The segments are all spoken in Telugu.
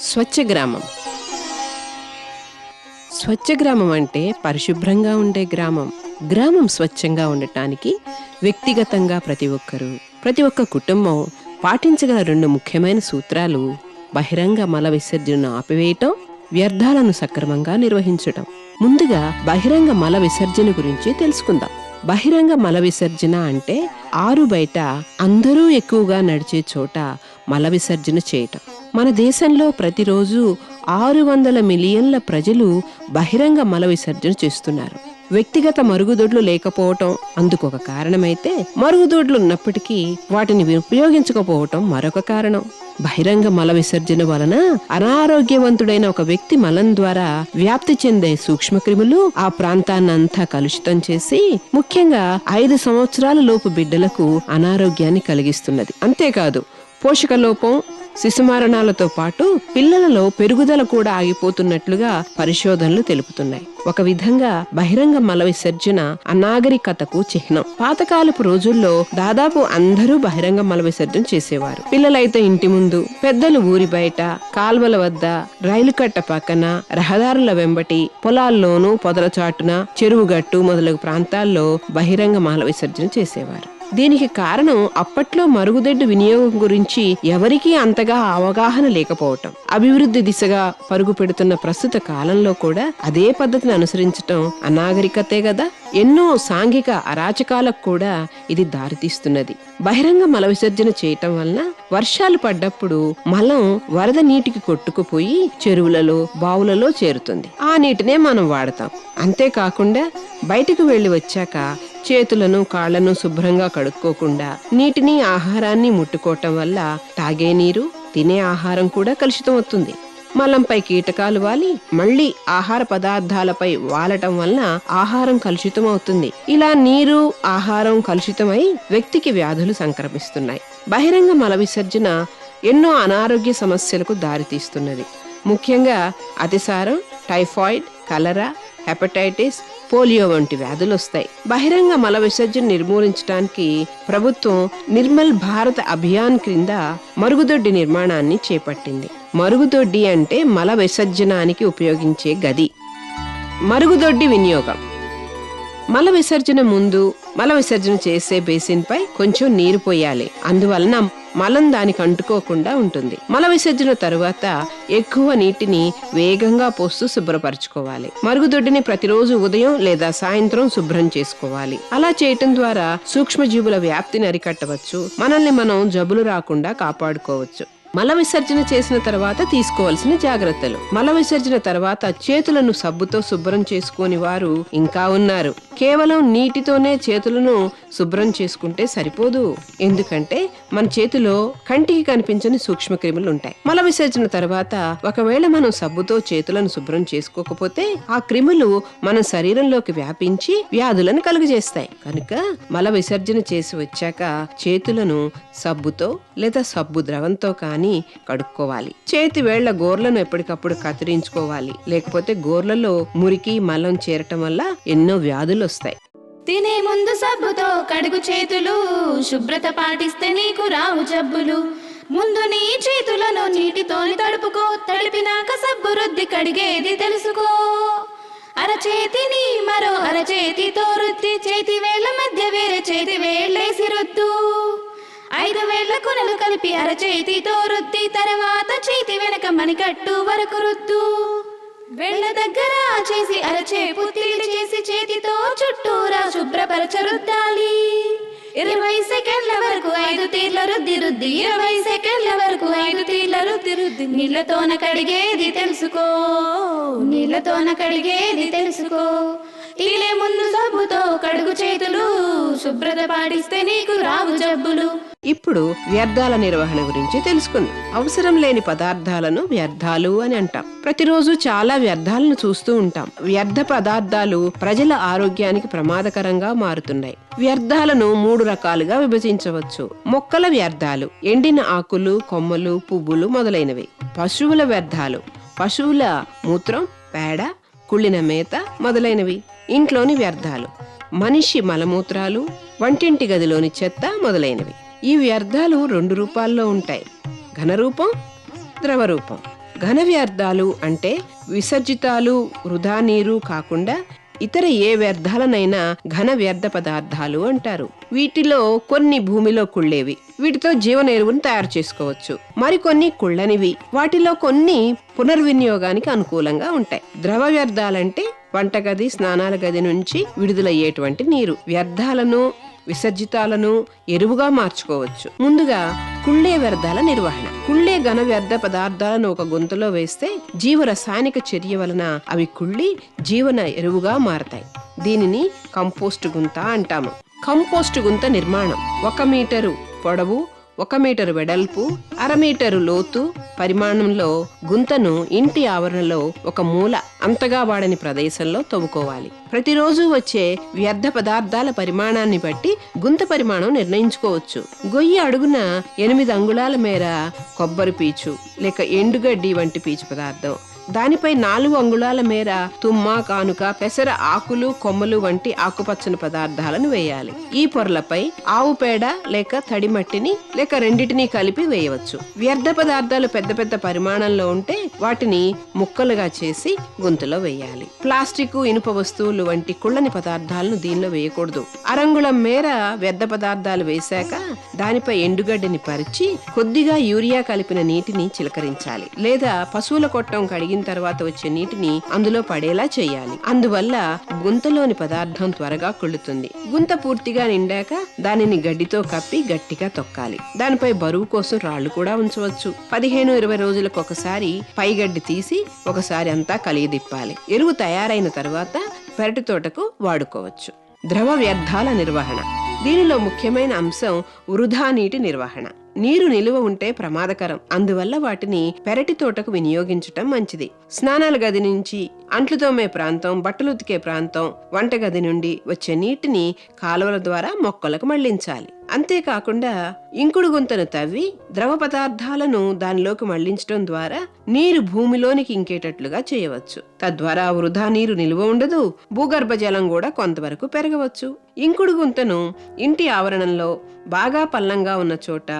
స్వచ్ఛ గ్రామం స్వచ్ఛ గ్రామం అంటే పరిశుభ్రంగా ఉండే గ్రామం. గ్రామం స్వచ్ఛంగా ఉండటానికి వ్యక్తిగతంగా ప్రతి ఒక్కరూ ప్రతి ఒక్క కుటుంబం పాటించగల రెండు ముఖ్యమైన సూత్రాలు బహిరంగ మల విసర్జనను ఆపివేయటం వ్యర్థాలను సక్రమంగా నిర్వహించటం. ముందుగా బహిరంగ మల విసర్జన గురించి తెలుసుకుందాం. బహిరంగ మల విసర్జన అంటే ఆరు బయట అందరూ ఎక్కువగా నడిచే చోట మల విసర్జన చేయటం. మన దేశంలో ప్రతిరోజు ఆరు వందల మిలియన్ల ప్రజలు బహిరంగ మల విసర్జన చేస్తున్నారు. వ్యక్తిగత మరుగుదొడ్లు లేకపోవటం అందుకు ఒక కారణమైతే మరుగుదొడ్లు ఉన్నప్పటికీ వాటిని ఉపయోగించకపోవటం మరొక కారణం. బహిరంగ మల విసర్జన వలన అనారోగ్యవంతుడైన ఒక వ్యక్తి మలం ద్వారా వ్యాప్తి చెందే సూక్ష్మక్రిములు ఆ ప్రాంతాన్నంతా కలుషితం చేసి ముఖ్యంగా ఐదు సంవత్సరాల లోపు బిడ్డలకు అనారోగ్యాన్ని కలిగిస్తున్నది. అంతేకాదు పోషక లోపం శిశుమరణాలతో పాటు పిల్లలలో పెరుగుదల కూడా ఆగిపోతున్నట్లుగా పరిశోధనలు తెలుపుతున్నాయి. ఒక విధంగా బహిరంగ మల విసర్జన అనాగరికతకు చిహ్నం. పాతకాలపు రోజుల్లో దాదాపు అందరూ బహిరంగ మల విసర్జన చేసేవారు. పిల్లలైతే ఇంటి ముందు పెద్దలు ఊరి బయట కాల్వల వద్ద రైలు కట్ట పక్కన రహదారుల వెంబటి పొలాల్లోనూ పొదల చాటున చెరువు గట్టు మొదలగు ప్రాంతాల్లో బహిరంగ మల విసర్జన చేసేవారు. దీనికి కారణం అప్పట్లో మరుగుదొడ్డి వినియోగం గురించి ఎవరికీ అంతగా అవగాహన లేకపోవటం. అభివృద్ధి దిశగా పరుగు పెడుతున్న ప్రస్తుత కాలంలో కూడా అదే పద్ధతిని అనుసరించటం అనాగరికతే కదా ఎన్నో సాంఘిక అరాచకాలకు కూడా ఇది దారితీస్తున్నది. బహిరంగ మల విసర్జన చేయటం వలన వర్షాలు పడ్డప్పుడు మలం వరద నీటికి కొట్టుకుపోయి చెరువులలో బావులలో చేరుతుంది. ఆ నీటినే మనం వాడతాం. అంతేకాకుండా బయటకు వెళ్ళి వచ్చాక చేతులను కాళ్ళను శుభ్రంగా కడుక్కోకుండా నీటిని ఆహారాన్ని ముట్టుకోవటం వల్ల తాగే నీరు తినే ఆహారం కూడా కలుషితం అవుతుంది మలంపై కీటకాలు వాలి మళ్ళీ ఆహార పదార్థాలపై వాలటం వలన ఆహారం కలుషితం అవుతుంది ఇలా నీరు ఆహారం కలుషితమై వ్యక్తికి వ్యాధులు సంక్రమిస్తున్నాయి. బహిరంగ మల విసర్జన ఎన్నో అనారోగ్య సమస్యలకు దారితీస్తున్నది. ముఖ్యంగా అతిసారం టైఫాయిడ్ కలరా హెపటైటిస్ పోలియో వంటి వ్యాధులు వస్తాయి. బహిరంగ మల విసర్జన నిర్మూలించడానికి ప్రభుత్వం నిర్మల్ భారత్ అభియాన్ క్రింద మరుగుదొడ్డి నిర్మాణాన్ని చేపట్టింది. మరుగుదొడ్డి అంటే మల విసర్జనానికి ఉపయోగించే గది. మరుగుదొడ్డి వినియోగం. మల విసర్జన ముందు మల విసర్జన చేసే బేసిన్ పై కొంచెం నీరు పోయాలి. అందువలన మలం దానికి అంటుకోకుండా ఉంటుంది. మల విసర్జన తరువాత ఎక్కువ నీటిని వేగంగా పోస్తూ శుభ్రపరచుకోవాలి. మరుగుదొడ్డిని ప్రతిరోజు ఉదయం లేదా సాయంత్రం శుభ్రం చేసుకోవాలి. అలా చేయటం ద్వారా సూక్ష్మజీవుల వ్యాప్తిని అరికట్టవచ్చు. మనల్ని మనం జబ్బులు రాకుండా కాపాడుకోవచ్చు. మల విసర్జన చేసిన తర్వాత తీసుకోవాల్సిన జాగ్రత్తలు. మల విసర్జన తర్వాత చేతులను సబ్బుతో శుభ్రం చేసుకోని వారు ఇంకా ఉన్నారు. కేవలం నీటితోనే చేతులను శుభ్రం చేసుకుంటే సరిపోదు. ఎందుకంటే మన చేతిలో కంటికి కనిపించని సూక్ష్మక్రిములు ఉంటాయి. మల విసర్జన తర్వాత ఒకవేళ మనం సబ్బుతో చేతులను శుభ్రం చేసుకోకపోతే ఆ క్రిములు మన శరీరంలోకి వ్యాపించి వ్యాధులను కలుగజేస్తాయి. కనుక మల విసర్జన చేసి వచ్చాక చేతులను సబ్బుతో లేదా సబ్బు ద్రవంతో కానీ కడుక్కోవాలి. చేతి వేళ్ళ గోర్లను ఎప్పటికప్పుడు కత్తిరించుకోవాలి. లేకపోతే గోర్లలో మురికి మలం చేరటం వల్ల ఎన్నో వ్యాధులు వస్తాయి. తినే ముందు సబ్బుతో కడుగు చేతులు. శుభ్రత పాటిస్తే నీకు రావు జబ్బులు. ముందు నీ చేతులను నీటితోని తడుపుకో. తడిపినాక సబ్బు రుద్ది కడిగేది తెలుసుకో. అరచేతిని మరో అరచేతితో రుద్ది. చేతి వేల మధ్య వేరే చేతి వేళ్ళేసి ఐదు వేళ్ళ కొనలు కలిపి అరచేతితో రుద్ది తర్వాత చేతి వెనక మణికట్టు వరకు రుద్దు. వెళ్ళ దగ్గర చేసి అరచేపు పుత్తిలి చేసి చేతితో చుట్టూరా శుభ్రపరచ రుద్దాలి. ఇరవై సెకండ్ల వరకు ఐదు తీర్ల రుద్ది రుద్ది. ఇరవై సెకండ్ల వరకు ఐదు తీర్ల రుద్ది రుద్ది. నీళ్ళతోన కడిగేది తెలుసుకో. నీళ్ళతోన కడిగేది తెలుసుకో. తీలే ముందు సబ్బుతో కడుగు చేతులు. శుభ్రత పాటిస్తే నీకు రావు జబ్బులు. ఇప్పుడు వ్యర్థాల నిర్వహణ గురించి తెలుసుకుందాం. అవసరం లేని పదార్థాలను వ్యర్థాలు అని అంటాం. ప్రతిరోజు చాలా వ్యర్థాలను చూస్తూ ఉంటాం. వ్యర్థ పదార్థాలు ప్రజల ఆరోగ్యానికి ప్రమాదకరంగా మారుతున్నాయి. వ్యర్థాలను మూడు రకాలుగా విభజించవచ్చు. మొక్కల వ్యర్థాలు ఎండిన ఆకులు కొమ్మలు పువ్వులు మొదలైనవి. పశువుల వ్యర్థాలు పశువుల మూత్రం పేడ కుళ్ళిన మేత మొదలైనవి. ఇంట్లోని వ్యర్థాలు మనిషి మలమూత్రాలు వంటింటి గదిలోని చెత్త మొదలైనవి. ఈ వ్యర్థాలు రెండు రూపాల్లో ఉంటాయి. ఘనరూపం ద్రవరూపం. ఘన వ్యర్థాలు అంటే విసర్జితాలు వృధా నీరు కాకుండా ఇతర ఏ వ్యర్థాలనైనా ఘన వ్యర్థ పదార్థాలు అంటారు. వీటిలో కొన్ని భూమిలో కుళ్ళేవి. వీటితో జీవన ఎరువును తయారు చేసుకోవచ్చు. మరికొన్ని కుళ్ళనివి. వాటిలో కొన్ని పునర్వినియోగానికి అనుకూలంగా ఉంటాయి. ద్రవ వ్యర్థాలంటే వంటగది స్నానాల గది నుంచి విడుదలయ్యేటువంటి నీరు. వ్యర్థాలను విసర్జితాలను ఎరువుగా మార్చుకోవచ్చు. ముందుగా కుళ్ళే వ్యర్థాల నిర్వహణ. కుళ్ళే ఘన వ్యర్థ పదార్థాలను ఒక గుంతలో వేస్తే జీవ రసాయనిక చర్య వలన అవి కుళ్ళి జీవన ఎరువుగా మారతాయి. దీనిని కంపోస్ట్ గుంత అంటాము. కంపోస్ట్ గుంత నిర్మాణం. ఒక మీటరు పొడవు ఒక మీటరు వెడల్పు అర మీటరు లోతు పరిమాణంలో గుంతను ఇంటి ఆవరణలో ఒక మూల అంతగా వాడని ప్రదేశంలో తవ్వుకోవాలి. ప్రతిరోజు వచ్చే వ్యర్థ పదార్థాల పరిమాణాన్ని బట్టి గుంత పరిమాణం నిర్ణయించుకోవచ్చు. గొయ్యి అడుగున ఎనిమిది అంగుళాల మేర కొబ్బరి పీచు లేక ఎండుగడ్డి వంటి పీచు పదార్థం దానిపై నాలుగు అంగుళాల మేర తుమ్మ కానుక పెసర ఆకులు కొమ్మలు వంటి ఆకుపచ్చని పదార్థాలను వేయాలి. ఈ పొరలపై ఆవు పేడ లేక తడి మట్టిని లేక రెండిటిని కలిపి వేయవచ్చు. వ్యర్థ పదార్థాలు పెద్ద పెద్ద పరిమాణంలో ఉంటే వాటిని ముక్కలుగా చేసి గుంతలో వేయాలి. ప్లాస్టిక్ ఇనుప వస్తువులు వంటి కుళ్ళని పదార్థాలను దీనిలో వేయకూడదు. అరంగుళం మేర వ్యర్థ పదార్థాలు వేశాక దానిపై ఎండుగడ్డిని పరిచి కొద్దిగా యూరియా కలిపిన నీటిని చిలకరించాలి. లేదా పశువుల కొట్టం కడిగి కడిగిన తర్వాత వచ్చే నీటిని అందులో పడేలా చేయాలి. అందువల్ల గుంతలోని పదార్థం త్వరగా కుళ్ళుతుంది. గుంత పూర్తిగా నిండాక దానిని గడ్డితో కప్పి గట్టిగా తొక్కాలి. దానిపై బరువు కోసం రాళ్ళు కూడా ఉంచవచ్చు. పదిహేను ఇరవై రోజులకు ఒకసారి పై గడ్డి తీసి ఒకసారి అంతా కలియదిప్పాలి ఎరువు తయారైన తర్వాత పెరటి తోటకు వాడుకోవచ్చు. ద్రవ వ్యర్థాల నిర్వహణ. దీనిలో ముఖ్యమైన అంశం వృధా నీటి నిర్వహణ. నీరు నిలువ ఉంటే ప్రమాదకరం. అందువల్ల వాటిని పెరటి తోటకు వినియోగించటం మంచిది. స్నానాల గది నుంచి అంట్లు తోమే ప్రాంతం బట్టలు ఉతికే ప్రాంతం వంటగది నుండి వచ్చే నీటిని కాలువల ద్వారా మొక్కలకు మళ్ళించాలి. అంతేకాకుండా ఇంకుడు గుంతను తవ్వి ద్రవ పదార్థాలను దానిలోకి మళ్ళించడం ద్వారా నీరు భూమిలోనికి ఇంకేటట్లుగా చేయవచ్చు. తద్వారా వృధా నీరు నిలువ ఉండదు భూగర్భ జలం కూడా కొంతవరకు పెరగవచ్చు. ఇంకుడు గుంతను ఇంటి ఆవరణంలో బాగా పల్లంగా ఉన్న చోట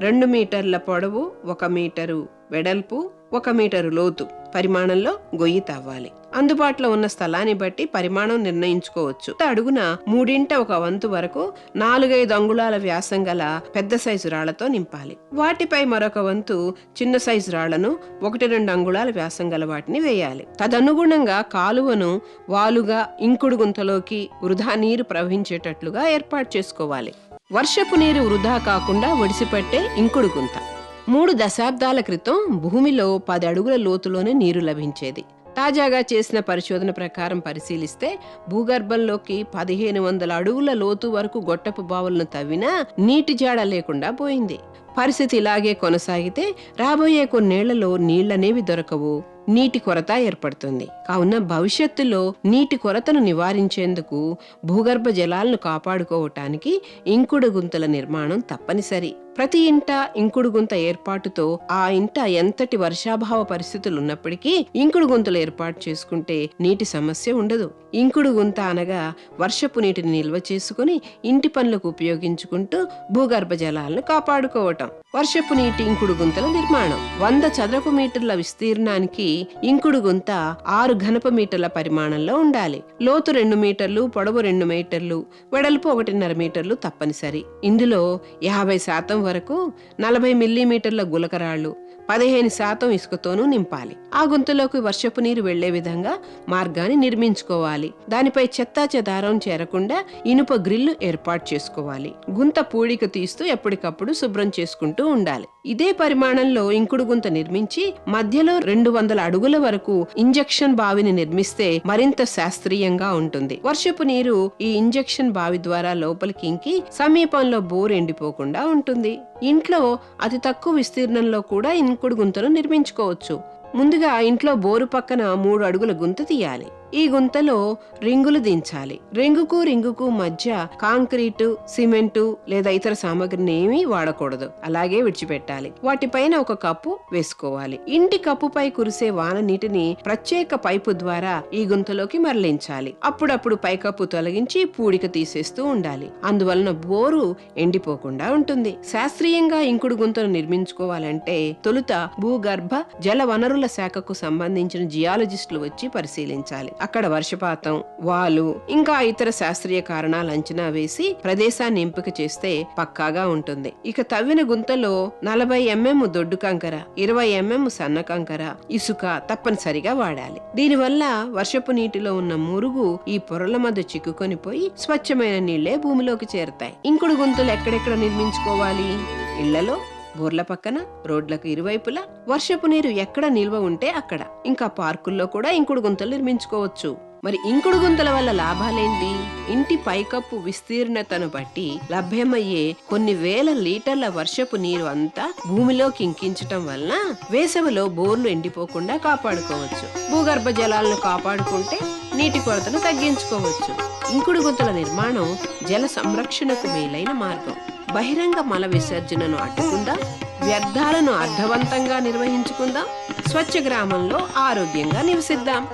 రెండు మీటర్ల పొడవు ఒక మీటరు వెడల్పు ఒక మీటరు లోతు పరిమాణంలో గొయ్యి తవ్వాలి. అందుబాటులో ఉన్న స్థలాన్ని బట్టి పరిమాణం నిర్ణయించుకోవచ్చు. అడుగున మూడింట ఒక వంతు వరకు నాలుగైదు అంగుళాల వ్యాసం గల పెద్ద సైజు రాళ్ళతో నింపాలి. వాటిపై మరొక వంతు చిన్న సైజు రాళ్ళను ఒకటి రెండు అంగుళాల వ్యాసం గల వాటిని వేయాలి. తదనుగుణంగా కాలువను వాలుగా ఇంకుడు గుంతలోకి వృధా నీరు ప్రవహించేటట్లుగా ఏర్పాటు చేసుకోవాలి. వర్షపు నీరు వృధా కాకుండా ఒడిసిపెట్టే ఇంకుడు గుంత. మూడు దశాబ్దాల క్రితం భూమిలో పది అడుగుల లోతులోనే నీరు లభించేది. తాజాగా చేసిన పరిశోధన ప్రకారం పరిశీలిస్తే భూగర్భంలోకి పదిహేను వందల అడుగుల లోతు వరకు గొట్టపు బావులను తవ్వినా నీటి జాడ లేకుండా పోయింది. పరిస్థితి ఇలాగే కొనసాగితే రాబోయే కొన్నేళ్ళలో నీళ్ళనేవి దొరకవు. నీటి కొరత ఏర్పడుతుంది. కావున భవిష్యత్తులో నీటి కొరతను నివారించేందుకు భూగర్భ జలాలను కాపాడుకోవటానికి ఇంకుడు గుంతల నిర్మాణం తప్పనిసరి. ప్రతి ఇంట ఇంకుడు గుంత ఏర్పాటుతో ఆ ఇంట ఎంతటి వర్షాభావ పరిస్థితులు ఉన్నప్పటికీ ఇంకుడు గుంతలు ఏర్పాటు చేసుకుంటే నీటి సమస్య ఉండదు. ఇంకుడు గుంత అనగా వర్షపు నీటిని నిల్వ చేసుకుని ఇంటి పనులకు ఉపయోగించుకుంటూ భూగర్భ జలాలను కాపాడుకోవటం. వర్షపు నీటి ఇంకుడు గుంతల నిర్మాణం. వంద చదరపు మీటర్ల విస్తీర్ణానికి ఇంకుడు గుంత ఆరు ఘనప మీటర్ల పరిమాణంలో ఉండాలి. లోతు రెండు మీటర్లు పొడవు రెండు మీటర్లు వెడల్పు ఒకటిన్నర మీటర్లు తప్పనిసరి. ఇందులో యాభై శాతం వరకు నలభై మిల్లీమీటర్ల గులకరాళ్ళు పదిహేను శాతం ఇసుకతోనూ నింపాలి. ఆ గుంతలోకి వర్షపు నీరు వెళ్ళే విధంగా మార్గాన్ని నిర్మించుకోవాలి. దానిపై చెత్తా చెదారం చేరకుండా ఇనుప గ్రిల్లు ఏర్పాటు చేసుకోవాలి. గుంత పూడిక తీస్తూ ఎప్పటికప్పుడు శుభ్రం చేసుకుంటూ ఉండాలి. ఇదే పరిమాణంలో ఇంకుడు గుంత నిర్మించి మధ్యలో రెండు వందల అడుగుల వరకు ఇంజెక్షన్ బావిని నిర్మిస్తే మరింత శాస్త్రీయంగా ఉంటుంది. వర్షపు నీరు ఈ ఇంజెక్షన్ బావి ద్వారా లోపలికి ఇంకి సమీపంలో బోర్ ఎండిపోకుండా ఉంటుంది. ఇంట్లో అతి తక్కువ విస్తీర్ణంలో కూడా అంకుడు గుంతను నిర్మించుకోవచ్చు. ముందుగా ఇంట్లో బోరు పక్కన మూడు అడుగుల గుంత తీయాలి. ఈ గుంతలో రింగులు దించాలి. రింగుకు రింగుకు మధ్య కాంక్రీటు సిమెంటు లేదా ఇతర సామాగ్రిని ఏమీ వాడకూడదు. అలాగే విడిచిపెట్టాలి. వాటిపైన ఒక కప్పు వేసుకోవాలి. ఇంటి కప్పుపై కురిసే వాన నీటిని ప్రత్యేక పైపు ద్వారా ఈ గుంతలోకి మరలించాలి. అప్పుడప్పుడు పైకప్పు తొలగించి పూడిక తీసేస్తూ ఉండాలి. అందువలన బోరు ఎండిపోకుండా ఉంటుంది. శాస్త్రీయంగా ఇంకుడు గుంతను నిర్మించుకోవాలంటే తొలుత భూగర్భ జల వనరుల శాఖకు సంబంధించిన జియాలజిస్టులు వచ్చి పరిశీలించాలి. అక్కడ వర్షపాతం వాలు ఇంకా ఇతర శాస్త్రీయ కారణాలు అంచనా వేసి ప్రదేశాన్ని ఎంపిక చేస్తే పక్కాగా ఉంటుంది. ఇక తవ్విన గుంతలో నలభై ఎంఎం దొడ్డు కంకర ఇరవై ఎంఎం సన్న కంకర ఇసుక తప్పనిసరిగా వాడాలి. దీనివల్ల వర్షపు నీటిలో ఉన్న మురుగు ఈ పొరల మధ్య చిక్కుకొని పోయి స్వచ్ఛమైన నీళ్ళే భూమిలోకి చేరుతాయి. ఇంకుడు గుంతలు ఎక్కడెక్కడ నిర్మించుకోవాలి? ఇళ్ళలో బోర్ల పక్కన రోడ్లకు ఇరువైపులా వర్షపు నీరు ఎక్కడ నిల్వ ఉంటే అక్కడ. ఇంకా పార్కుల్లో కూడా ఇంకుడు గుంతలు నిర్మించుకోవచ్చు. మరి ఇంకుడు గుంతల వల్ల లాభాలేంటి? ఇంటి పైకప్పు విస్తీర్ణతను బట్టి లభ్యమయ్యే కొన్ని వేల లీటర్ల వర్షపు నీరు అంతా భూమిలో కింకించటం వలన వేసవిలో బోర్లు ఎండిపోకుండా కాపాడుకోవచ్చు. భూగర్భ జలాలను కాపాడుకుంటే నీటి కొరతను తగ్గించుకోవచ్చు. ఇంకుడు గుంతల నిర్మాణం జల సంరక్షణకు మేలైన మార్గం. బహిరంగ మల విసర్జనను అడ్డుకుందాం. వ్యర్థాలను అర్థవంతంగా నిర్వహించుకుందాం. స్వచ్ఛ గ్రామంలో ఆరోగ్యంగా నివసిద్దాం.